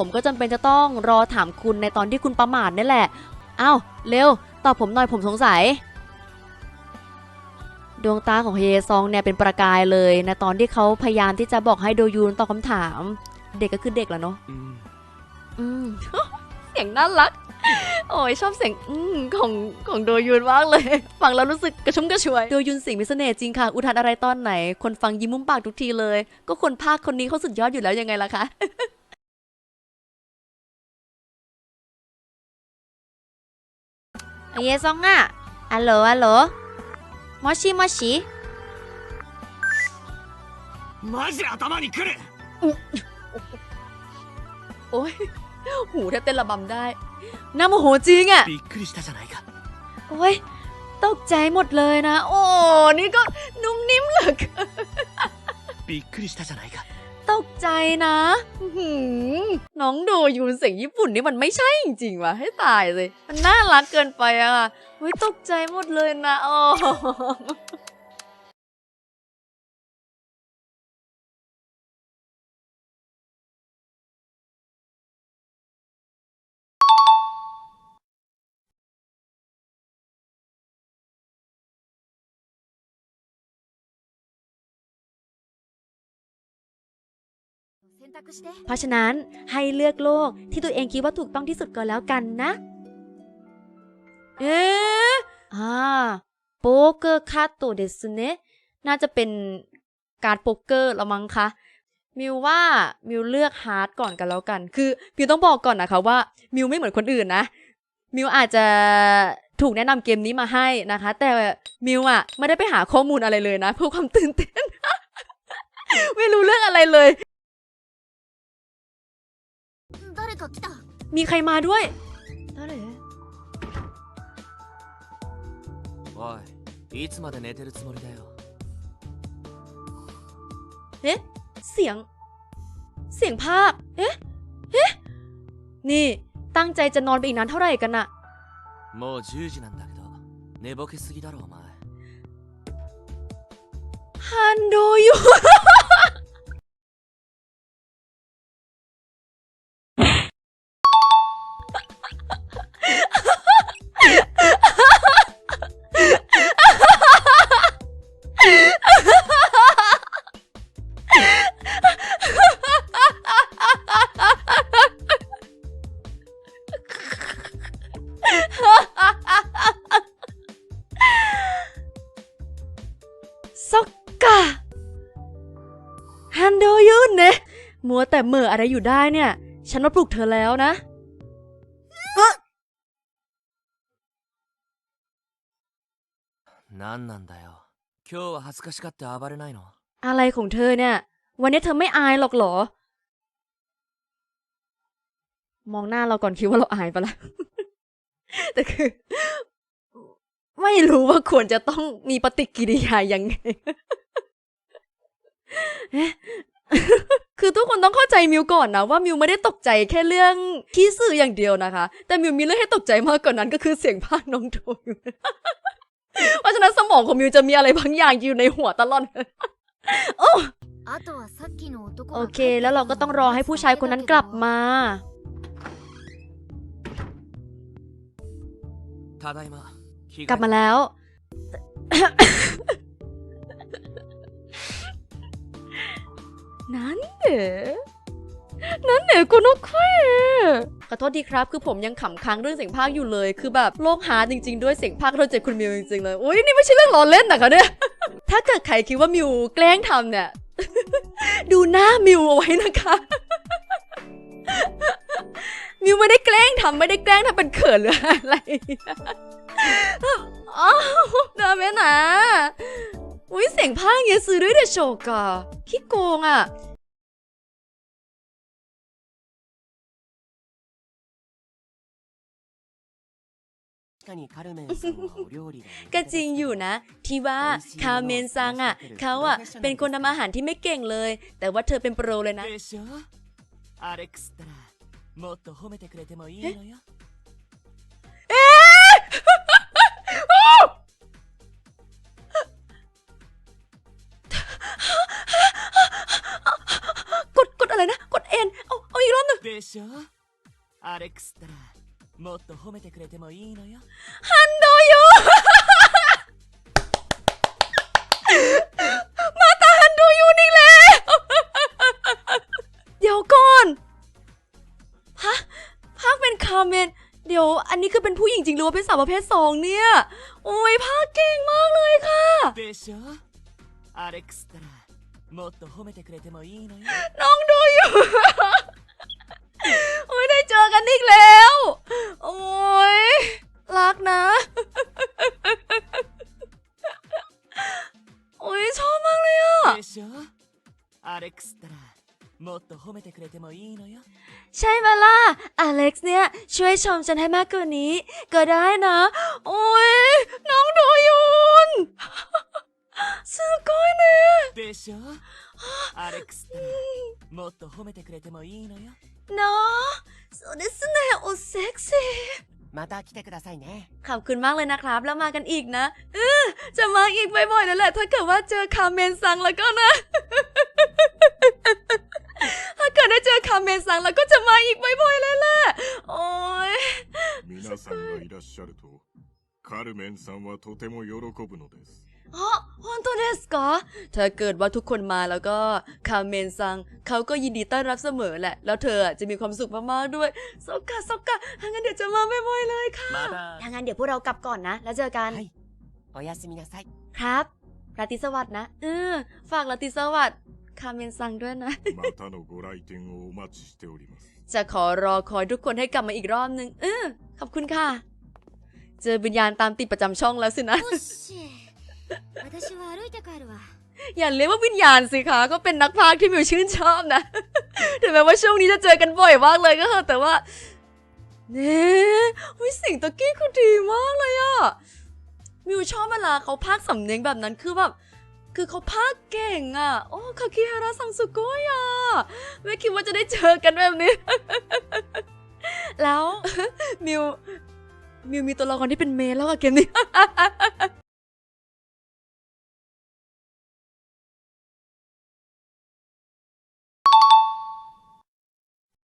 ผมก็จำเป็นจะต้องรอถามคุณในตอนที่คุณประมาทนี่แหละอ้าวเร็ว ตอบผมหน่อยผมสงสัย ดวงตาของเฮยซองเนี่ยเป็นประกายเลยในะตอนที่เขาพยายามที่จะบอกให้โดยูนตอบคำถาม เด็กก็คือเด็กแหละเนาะうんอืมเสียงน่ารัก โอ้ยชอบเสียงอืมของของโดยุนมากเลย ฟังแล้วรู้สึกกระชุ่มกระชวย โดยุนเสียงมีเสน่ห์จริงค่ะ อุทานอะไรตอนไหน คนฟังยิ้มมุมปากทุกทีเลย ก็คนภาคคนนี้เขาสุดยอดอยู่แล้วยังไงล่ะคะ เยซองอะอัลโหลอัลโหลมอชิมอชิ マジ頭にくる โอ้ย หูแทบเต้นระบำได้น่าโมโหจริงอะ びっくりしたじゃないか โอ้ยตกใจหมดเลยนะ โอ้ นี่ก็นุ่มนิ่มเหลือเกิน びっくりしたじゃないか ต กใจนะอื้อหือน้องโดยูนเสียงญี่ปุ่นนี่มันไม่ใช่จริงๆว่ะให้ตายเลย มันน่ารักเกินไปอะเฮ้ยตกใจหมดเลยนะอ๋อ เพราะฉะนั้นให้เลือกโลกที่ตัวเองคิดว่าถูกต้องที่สุดก็แล้วกันนะ เอ๊ะอ่าโป๊กเกอร์คาโตเดสเนะน่าจะเป็นการโป๊กเกอร์ละมั้งคะมิวว่ามิวเลือกฮาร์ดก่อนกันแล้วกัน คือมิวต้องบอกก่อนนะคะว่ามิวไม่เหมือนคนอื่นนะ มิวอาจจะถูกแนะนำเกมนี้มาให้นะคะ แต่มิวอะไม่ได้ไปหาข้อมูลอะไรเลยนะ เพื่อความตื่นเต้น ไม่รู้เรื่องอะไรเลย มีใครมาด้วย おいいつまで寝てるつもりだよ เอ๊ะ เสียง เสียงภาค เอ๊ะ เอ๊ะ นี่ ตั้งใจจะนอนไปอีกนานเท่าไหร่กันน่ะ もう10時なんだけど寝ぼけすぎだろお前 ฮันโด มัวแต่เหม่ออะไรอยู่ได้เนี่ย ฉันมาปลุกเธอแล้วนะ 何なんだよ今日は恥ずかしがって暴れないの อะไรของเธอเนี่ย วันนี้เธอไม่อายหรอกเหรอ มองหน้าเราก่อนคิดว่าเราอายปะล่ะ แต่คือ ไม่รู้ว่าควรจะต้องมีปฏิกิริยายังไง เอ๊ะ คือทุกคนต้องเข้าใจมิวก่อนนะว่ามิวไม่ได้ตกใจแค่เรื่องขี้สื่ออย่างเดียวนะคะ แต่มิวมีเรื่องให้ตกใจมากกว่านนั้นก็คือเสียงภาคน้องโดอยเพราะฉะนั้นสมองของมิวจะมีอะไรบางอย่างอยู่ในหัวตลอดโอ้โอเค แล้วเราก็ต้องรอให้ผู้ชายคนนั้นกลับมา กลับมาแล้ว นั่นเด้นั่นเด้กูนกแคขอโทษดีครับ คือผมยังขำค้างเรื่องเสียงภาคอยู่เลย คือแบบโลกหาจริง ๆ ด้วยเสียงภาคโทษเจ็คุณมิวจริงๆเลยอุ้ยนี่ไม่ใช่เรื่องล้อเล่นนะคะเนี่ย ถ้าเกิดใครคิดว่ามิวแกล้งทำเนี่ย ดูหน้ามิวเอาไว้นะคะมิวไม่ได้แกล้งทำไม่ได้แกล้งทำเป็นเขินหรืออะไรอ้าวเดินไหมนะ อุ้ยเสียงภาคเยซื้อด้วยเดโชกะขี้โกงอะก็จริงอยู่นะ ที่ว่าคาเมนซังอะเขาอะเป็นคนทำอาหารที่ไม่เก่งเลย แต่ว่าเธอเป็นโปรเลยนะ しょアレックスったらもっと褒めてくれてもいいのよ กดกดอะไรนะ กดเอ็นเอาเอาอีกรอบหนึง でしょアレクストラもっと褒めてくれてもいいのよ ฮันโดยู มาตาฮันโดยูนี่แหละ เดี๋ยวก่อนฮะภาคเป็นคาเมน เดี๋ยว อันนี้คือเป็นผู้หญิงจริงหรือว่าเป็นสาวประเภทสองเนี่ย โอ้ยภาคเก่งมากเลยค่ะ でしょアレクストラもっと褒めてくれてもいいのよ น้องดูอยู่ โอ้ยได้ เจอกันอีกแล้ว โอ้ยรักนะ โอ้ยชอบมากเลยอ่ะ でしょアレクストラもっと褒めてくれてもいいのよ ใช่ไหมล่ะ อเล็กซ์เนี่ย ช่วยชมฉันให้มากกว่านี้ ก็ได้นะ โอ้ย น้องดูยุน すごいねでしょアレクストラもっと褒めてくれてもいいのよ เนาะ そうですねโอ้เซ็กซี่ また来てくださいね ขอบคุณมากเลยนะครับ แล้วมากันอีกนะเออจะมาอีกบ่อยๆนั่นแหละ ถ้าเกิดว่าเจอคาเมนซังแล้วก็นะ ถ้าเกิดได้เจอคาเมนซังแล้วก็จะมาอีกบ่อยๆเลยแหละ โอ้ย 皆さんがいらっしゃるとカルメンさんはとても喜ぶのです อ๋อฮอนโตเดสกะถ้าเกิดว่าทุกคนมาแล้วก็คาเมนซังเขาก็ยินดีต้อนรับเสมอแหละ แล้วเธอจะมีความสุขมากๆด้วยสกกะสกกะถ้างั้นเดี๋ยวจะมาบ่อยๆเลยค่ะ まだ ถ้างั้นเดี๋ยวพวกเรากลับก่อนนะ แล้วเจอกัน はいおやすみなさい ครับราตรีสวัสดิ์นะเออฝากราตรีสวัสดิ์คาเมนซังด้วยนะ またのご来店をお待ちしております จะขอรอคอยทุกคนให้กลับมาอีกรอบนึงเออขอบคุณค่ะ เจอวิญญาณตามติดประจำช่องแล้วสินะ よし私は歩いて帰るわ อย่าเรียกว่าวิญญาณสิคะก็เป็นนักพากย์ที่มิวชื่นชอบนะ ถึงแม้ว่าช่วงนี้จะเจอกันบ่อยมากเลยก็เถอะแต่ว่าเนี่ยวิสิ่งตะกี้คือดีมากเลยอะมิวชอบเวลาเขาพากย์สำเนียงแบบนั้นคือแบบคือเขาพากย์เก่งอะโอ้คาคิฮาระซังสุโกยอะไม่คิดว่าจะได้เจอกันแบบนี้ แล้วมิวมิวมีตัวละครที่เป็นเมนแล้วอะเกมนี้